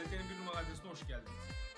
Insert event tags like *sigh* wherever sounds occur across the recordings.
Kalitenin bir numara adresine hoş geldiniz.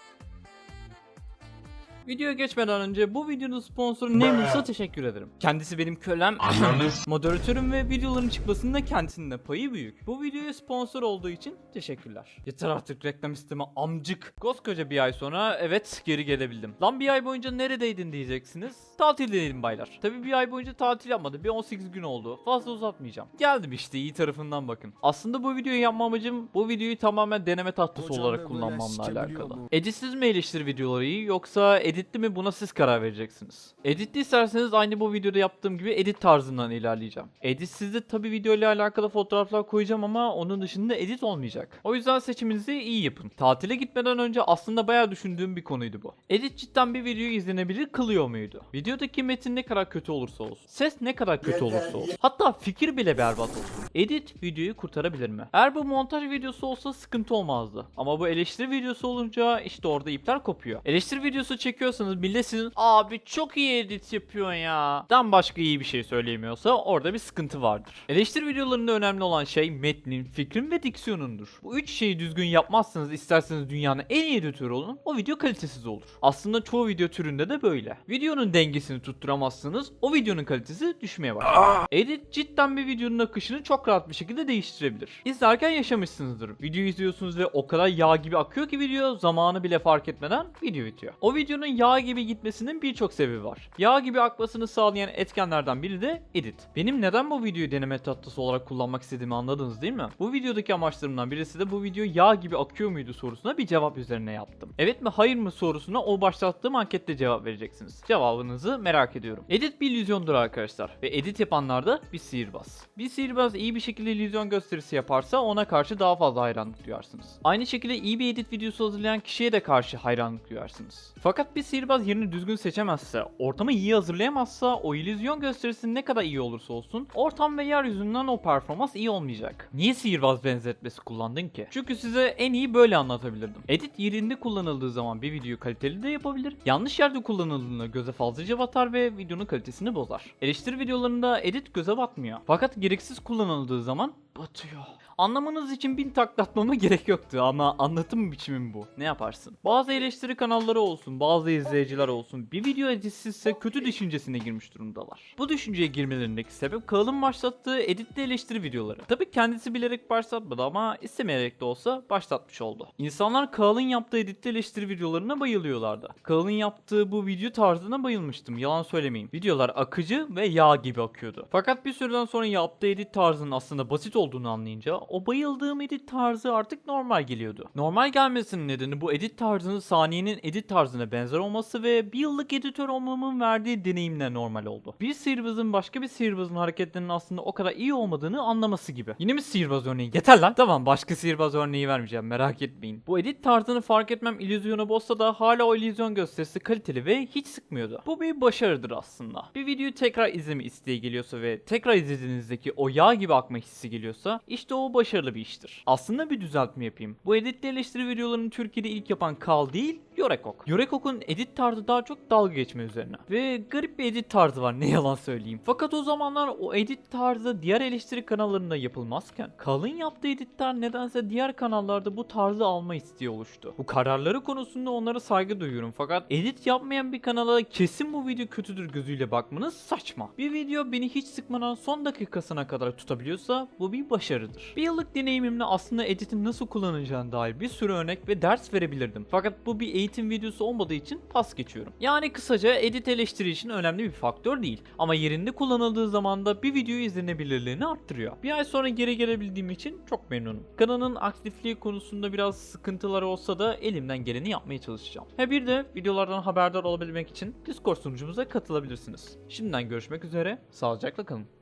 Videoya geçmeden önce bu videonun sponsoru Nameless'a teşekkür ederim. Kendisi benim kölem, *laughs* moderatörüm ve videoların çıkmasında kendisinin de payı büyük. Bu videoya sponsor olduğu için teşekkürler. Yeter artık reklam isteme amcık. Koskoca bir ay sonra evet geri gelebildim. Lan bir ay boyunca neredeydin diyeceksiniz. Tatildeydim baylar. Tabi bir ay boyunca tatil yapmadı. Bir 18 gün oldu. Fazla uzatmayacağım. Geldim işte iyi tarafından bakın. Aslında bu videoyu yapma amacım bu videoyu tamamen deneme tahtası Hocam olarak kullanmamla alakalı. mu? Editsiz mi eleştiri videoları iyi yoksa editli mi buna siz karar vereceksiniz. Editli isterseniz aynı bu videoda yaptığım gibi edit tarzından ilerleyeceğim. Editsiz de tabi video ile alakalı fotoğraflar koyacağım ama onun dışında edit olmayacak. O yüzden seçiminizi iyi yapın. Tatile gitmeden önce aslında bayağı düşündüğüm bir konuydu bu. Edit cidden bir videoyu izlenebilir kılıyor muydu? Videodaki metin ne kadar kötü olursa olsun. Ses ne kadar kötü olursa olsun. Hatta fikir bile berbat olsun. Edit videoyu kurtarabilir mi? Eğer bu montaj videosu olsa sıkıntı olmazdı. Ama bu eleştiri videosu olunca işte orada ipler kopuyor. Eleştiri videosu çekiyorsanız millet sizin abi çok iyi edit yapıyorsun ya. Dan başka iyi bir şey söyleyemiyorsa orada bir sıkıntı vardır. Eleştiri videolarında önemli olan şey metnin, fikrin ve diksiyonundur. Bu üç şeyi düzgün yapmazsanız isterseniz dünyanın en iyi editörü olun o video kalitesiz olur. Aslında çoğu video türünde de böyle. Videonun dengesini tutturamazsanız o videonun kalitesi düşmeye başlar. Edit cidden bir videonun akışını çok rahat bir şekilde değiştirebilir. İzlerken yaşamışsınızdır. Video izliyorsunuz ve o kadar yağ gibi akıyor ki video zamanı bile fark etmeden video bitiyor. O videonun yağ gibi gitmesinin birçok sebebi var. Yağ gibi akmasını sağlayan etkenlerden biri de edit. Benim neden bu videoyu deneme tahtası olarak kullanmak istediğimi anladınız değil mi? Bu videodaki amaçlarımdan birisi de bu video yağ gibi akıyor muydu sorusuna bir cevap üzerine yaptım. Evet mi hayır mı sorusuna o başlattığım ankette cevap vereceksiniz. Cevabınızı merak ediyorum. Edit bir illüzyondur arkadaşlar ve edit yapanlar da bir sihirbaz. Bir sihirbaz iyi bir şekilde illüzyon gösterisi yaparsa ona karşı daha fazla hayranlık duyarsınız. Aynı şekilde iyi bir edit videosu hazırlayan kişiye de karşı hayranlık duyarsınız. Fakat bir sihirbaz yerini düzgün seçemezse, ortamı iyi hazırlayamazsa o illüzyon gösterisi ne kadar iyi olursa olsun ortam ve yeryüzünden o performans iyi olmayacak. Niye sihirbaz benzetmesi kullandın ki? Çünkü size en iyi böyle anlatabilirdim. Edit yerinde kullanıldığı zaman bir videoyu kaliteli de yapabilir. Yanlış yerde kullanıldığında göze fazlaca batar ve videonun kalitesini bozar. Eleştiri videolarında edit göze batmıyor. Fakat gereksiz kullanıldığı zaman batıyor. Anlamanız için bin taklatmama *laughs* gerek yoktu ama anlatım biçimim bu. Ne yaparsın? Bazı eleştiri kanalları olsun, bazı izleyiciler olsun bir video editsizse kötü düşüncesine girmiş durumdalar. Bu düşünceye girmelerindeki sebep Kağıl'ın başlattığı editli eleştiri videoları. Tabi kendisi bilerek başlatmadı ama istemeyerek de olsa başlatmış oldu. İnsanlar Kağıl'ın yaptığı editli eleştiri videolarına bayılıyorlardı. Kağıl'ın yaptığı bu video tarzına bayılmıştım yalan söylemeyeyim. Videolar akıcı ve yağ gibi akıyordu. Fakat bir süreden sonra yaptığı edit tarzının aslında basit olduğunu anlayınca o bayıldığım edit tarzı artık normal geliyordu. Normal gelmesinin nedeni bu edit tarzının saniyenin edit tarzına benzer olması ve bir yıllık editör olmamın verdiği deneyimle normal oldu. Bir sihirbazın başka bir sihirbazın hareketlerinin aslında o kadar iyi olmadığını anlaması gibi. Yine mi sihirbaz örneği? Yeter lan. Tamam başka sihirbaz örneği vermeyeceğim merak etmeyin. Bu edit tarzını fark etmem illüzyonu bozsa da hala o illüzyon gösterisi kaliteli ve hiç sıkmıyordu. Bu bir başarıdır aslında. Bir videoyu tekrar izleme isteği geliyorsa ve tekrar izlediğinizdeki o yağ gibi akma hissi geliyorsa işte o başarılı bir iştir. Aslında bir düzeltme yapayım. Bu editli eleştiri videolarını Türkiye'de ilk yapan Kal değil, Yorekok. Yorekok'un edit tarzı daha çok dalga geçme üzerine. Ve garip bir edit tarzı var *laughs* ne yalan söyleyeyim. Fakat o zamanlar o edit tarzı diğer eleştiri kanallarında yapılmazken Kal'ın yaptığı editler nedense diğer kanallarda bu tarzı alma isteği oluştu. Bu kararları konusunda onlara saygı duyuyorum fakat edit yapmayan bir kanala kesin bu video kötüdür gözüyle bakmanız saçma. Bir video beni hiç sıkmadan son dakikasına kadar tutabiliyorsa bu bir başarıdır. Bir yıllık deneyimimle aslında editin nasıl kullanılacağına dair bir sürü örnek ve ders verebilirdim. Fakat bu bir eğitim videosu olmadığı için pas geçiyorum. Yani kısaca edit eleştiri için önemli bir faktör değil. Ama yerinde kullanıldığı zaman da bir videoyu izlenebilirliğini arttırıyor. Bir ay sonra geri gelebildiğim için çok memnunum. Kanalın aktifliği konusunda biraz sıkıntıları olsa da elimden geleni yapmaya çalışacağım. He bir de videolardan haberdar olabilmek için Discord sunucumuza katılabilirsiniz. Şimdiden görüşmek üzere, sağlıcakla kalın.